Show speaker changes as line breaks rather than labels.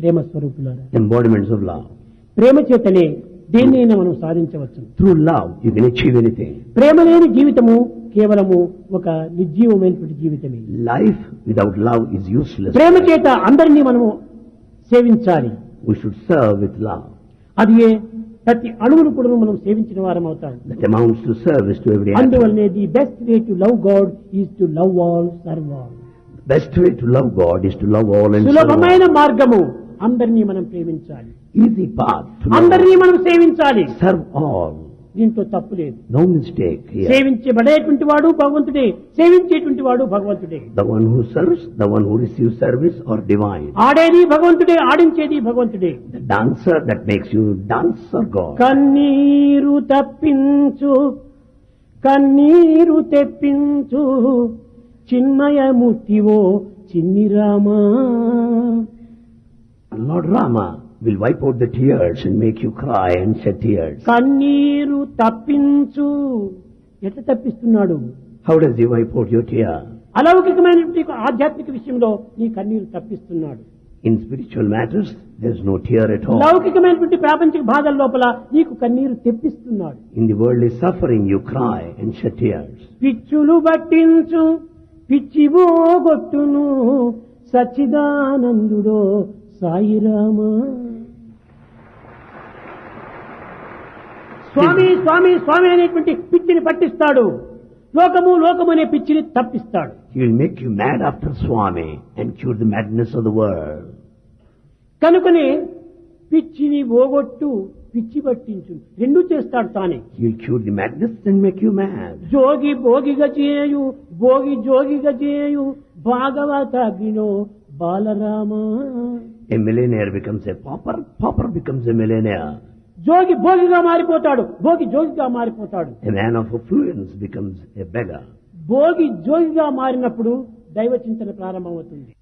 ప్రేమ స్వరూపులారా
of love
ప్రేమ చేతనే దేన్నైనా మనం సాధించవచ్చు.
త్రూ లవ్ యు
ప్రేమ లేని జీవితము కేవలము ఒక నిర్జీవమైనటువంటి జీవితమే.
Life without love is useless
ప్రేమ చేత అందరినీ మనము సేవించాలి. వి ప్రతి అణువును కూడా మనం సేవించిన వారం అవుతాం. Best way love God is to love all serve
best way love God is to love all
సులభమైన మార్గము. అందరినీ మనం ప్రేమించాలి.
ఈజీ పాత్
అందరినీ మనం సేవించాలి.
సర్వ్ ఆల్
దీంతో తప్పు లేదు.
నో మిస్టేక్
సేవించబడేటువంటి వాడు భగవంతుడే. సేవించేటువంటి వాడు భగవంతుడే.
The one who serves the one who receive service are divine
ఆడేది భగవంతుడే ఆడించేది భగవంతుడే.
The dancer that makes you dancer God
కన్నీరు తప్పించు కన్నీరు తెప్పించు చిన్మయమూర్తివో చిన్నిరామా
Lord Rama will wipe out the tears and make you cry and shed tears.
కన్నీరు తప్పించు ఎట్లా తప్పిస్తున్నాడు
How does he wipe out your tear?
అలౌకికమైనటువంటి ఆధ్యాత్మిక విషయంలో నీ కన్నీరు తప్పిస్తున్నాడు
In spiritual matters, there's no tear at all.
లౌకికమైనటువంటి ప్రాపంచిక బాధల లోపల నీకు కన్నీరు తెప్పిస్తున్నాడు
In the worldly suffering, you cry and shed tears.
పిచ్చులు పట్టించు పిచ్చివోగొట్టును సచ్చిదానందుడో సాయిరామా. స్వామి స్వామి స్వామి అనేటువంటి పిచ్చిని పట్టిస్తాడు. లోకము లోకము అనే పిచ్చిని తప్పిస్తాడు.
Make you mad after Swami and cure the madness of the world.
కనుకనే పిచ్చిని ఓగొట్టు పిచ్చి పట్టించు రెండు చేస్తాడు తానే.
Cure the madness and make you mad.
జోగి భోగిగా చేయు భోగి జోగిగా చేయు భాగవతాగ్నిలో Balarama.
A millionaire becomes a pauper pauper becomes a millionaire
జోగి భోగిగా మారిపోతాడు. భోగి జోగిగా మారిపోతాడు.
A man of affluence becomes a beggar
Bhogi జోగిగా మారినప్పుడు దైవ చింతన ప్రారంభమవుతుంది.